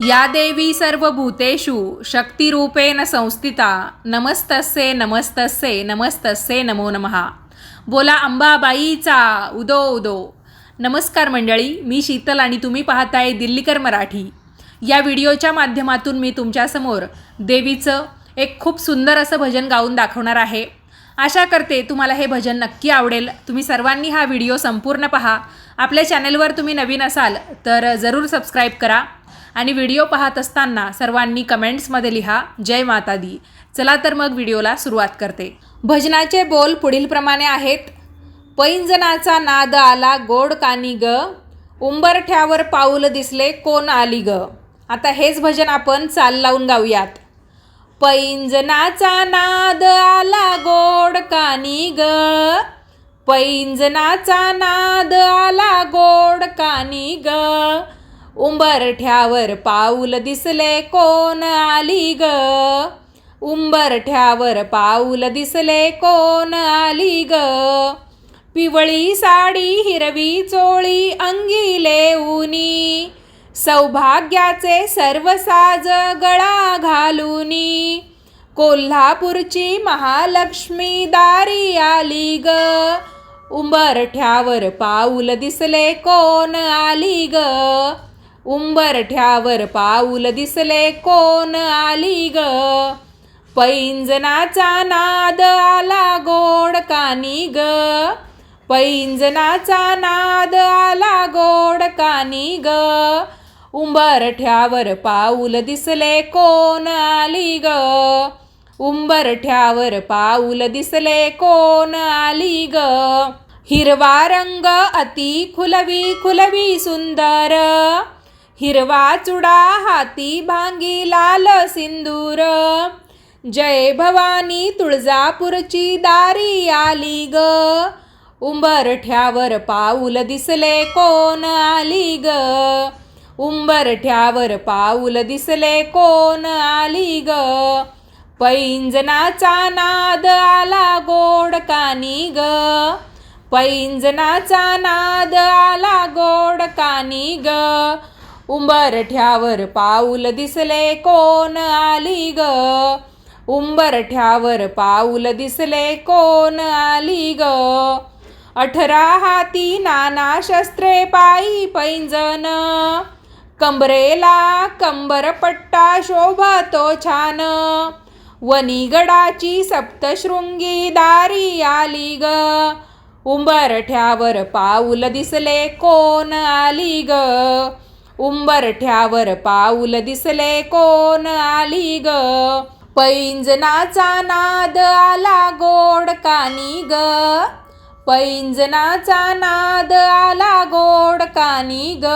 या देवी सर्व भूतेषु शक्तिरूपेण संस्थिता। नमस्तस्ये नमस्तस्ये नमस्तस्ये नमो नमः। बोला अंबाबाईचा उदो उदो। नमस्कार मंडळी मी शीतल आणि तुम्ही पाहताय दिल्लीकर मराठी। या व्हिडिओच्या माध्यमातून मी तुमच्यासमोर देवीचं एक खूप सुंदर असं भजन गाऊन दाखवणार आहे। आशा करते तुम्हाला हे भजन नक्की आवडेल। तुम्ही सर्वांनी हा व्हिडिओ संपूर्ण पहा। आपल्या चॅनलवर तुम्ही नवीन असाल तर जरूर सबस्क्राईब करा। आणि व्हिडिओ पाहत असताना सर्वांनी कमेंट्समध्ये लिहा जय माता दी चला तर मग व्हिडिओला सुरुवात करते. भजनाचे बोल पुढीलप्रमाणे आहेत. पैंजनाचा नाद आला गोड कानी ग. उंबरठ्यावर पाऊल दिसले कोण आली ग. आता हेच भजन आपण चाल लावून गाऊयात. पैंजनाचा नाद आला गोड कानी ग. पैंजनाचा नाद आला गोड कानी ग. उंबरठ्यावर पाऊल दिसले कोण आली ग? उंबरठ्यावर पाऊल दिसले कोण आली ग? पिवळी साडी हिरवी चोळी अंगी लेऊनी सौभाग्याचे सर्व साज गळा घालूनी. कोल्हापूरची महालक्ष्मी दारी आली ग. उंबरठ्यावर पाऊल दिसले कोण आली ग? उंबरठ्यावर पाऊल दिसले कोण आली ग? पैंजनाचा नाद आला गोड कानी ग. पैंजनाचा नाद आला गोड कानी ग. उंबरठ्यावर पाऊल दिसले कोण आली ग? उंबरठ्यावर पाऊल दिसले कोण आली ग? हिरवा रंग अति खुलवी खुलवी सुंदर. हिरवा चुडा हाती भांगी लाल सिंदूर. जय भवानी तुळजापूरची दारी आली ग. उंबरठ्यावर पाऊल दिसले कोण आली ग? उंबरठ्यावर पाऊल दिसले कोण आली ग? पैंजनाचा नाद आला गोड कानी ग. पैंजनाचा नाद आला गोड कानी ग. उंबरठ्यावर पाऊल दिसले कोण आली ग? उंबरठ्यावर पाऊल दिसले कोण आली ग? अठरा हाती नाना शस्त्रे पायी पैंजन कंबरेला कंबरपट्टा शोभतो छान. वनिगडाची सप्तशृंगी दारी आली ग. उंबरठ्यावर पाऊल दिसले कोण आली ग? उंबरठ्यावर पाऊल दिसले कोण आली ग? पैंजनाचा नाद आला गोड कानी ग. पैंजनाचा नाद आला गोड कानी ग.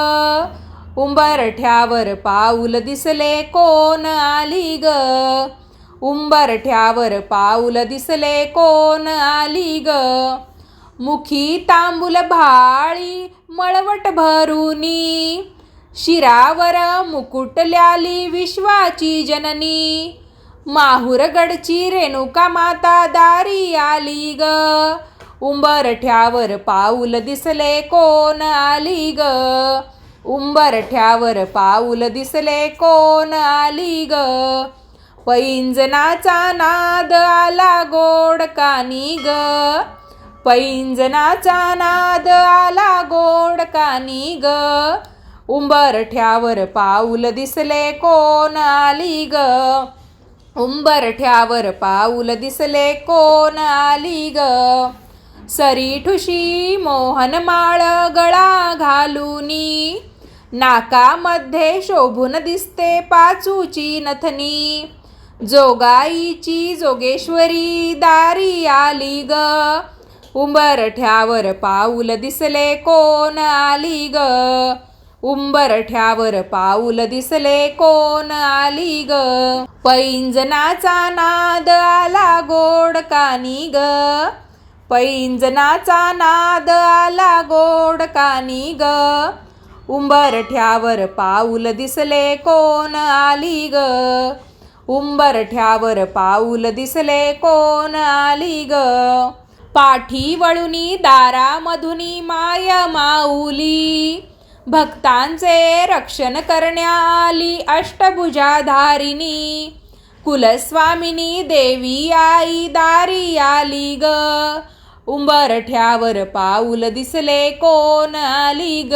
उंबरठ्यावर पाऊल दिसले कोण आली ग? उंबरठ्यावर पाऊल दिसले कोण आली ग? मुखी तांबूल भाळी मळवट भरुनी शिरावर मुकुटल्याली विश्वाची जननी. माहुरगडची रेणुका माता दारी आली ग. उंबरठ्यावर पाऊल दिसले कोण आली ग? उंबरठ्यावर पाऊल दिसले कोण आली ग? पैंजनाचा नाद आला गोड कानी ग. पैंजनाचा नाद आला गोड कानी ग. उंबरठ्यावर पाऊल दिसले कोण आली ग? उंबरठ्यावर पाऊल दिसले कोण आली ग? सरी ठुशी मोहन माळ गळा घालूनी नाकामध्ये शोभून दिसते पाचूची नथनी. जोगाईची जोगेश्वरी दारी आली ग. उंबरठ्यावर पाऊल दिसले कोण आली ग? उंबरठ्यावर पाऊल दिसले कोण आली ग? पैंजनाचा नाद आला गोड कानी ग? पैंजनाचा नाद आला गोड कानी ग? उंबरठ्यावर पाऊल दिसले कोण आली ग? उंबरठ्यावर पाऊल दिसले कोण आली ग? पाठी वळुनी दारामधुनी माय माऊली. भक्तांचे रक्षण करण्याली अष्टभुजाधारिणी. कुलस्वामिनी देवी आई दारी आली ग. उंबरठ्यावर पाऊल दिसले कोण आली ग?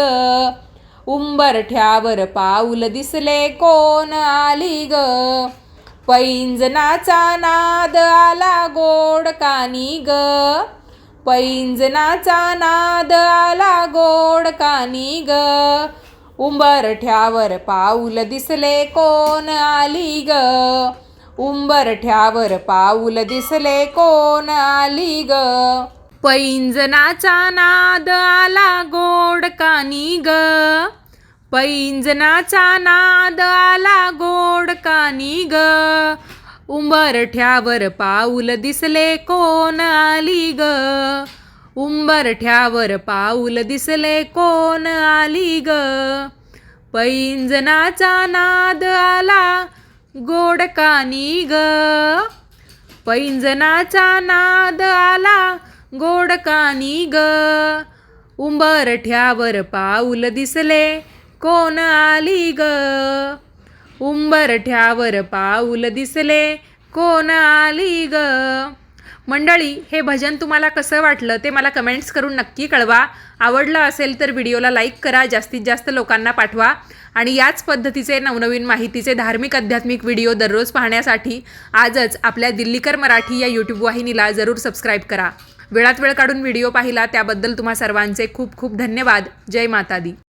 उंबरठ्यावर पाऊल दिसले कोण आली ग? पैंजनाचा नाद आला गोड कानी ग. पैंजनाचा नाद आला गोड कानी ग. उंबरठ्यावर पाऊल दिसले कोण आली ग? उंबरठ्यावर पाऊल दिसले कोण आली ग? पैंजनाचा नाद आला गोड कानी ग. पैंजनाचा नाद आला गोड कानी ग. उंबरठ्यावर पाऊल दिसले कोण आली ग? उंबरठ्यावर पाऊल दिसले कोण आली ग? पैंजनाचा नाद आला गोड कानी ग. पैंजनाचा नाद आला गोड कानी ग. उंबरठ्यावर पाऊल दिसले कोण आली ग? उंबरठ्यावर पाऊल दिसले. कोण आली ग? मंडळी हे भजन तुम्हाला कसं वाटलं ते मला कमेंट्स करून नक्की कळवा. आवडलं असेल तर व्हिडिओला लाईक करा जास्तीत जास्त लोकांना पाठवा. आणि याच पद्धतीचे नवनवीन माहितीचे धार्मिक आध्यात्मिक व्हिडिओ दररोज पाहण्यासाठी आजच आपल्या दिल्लीकर मराठी या यूट्यूब वाहिनीला जरूर सबस्क्राईब करा. वेळात वेळ काढून व्हिडिओ पाहिला त्याबद्दल तुम्हा सर्वांचे खूप खूप धन्यवाद. जय माता दी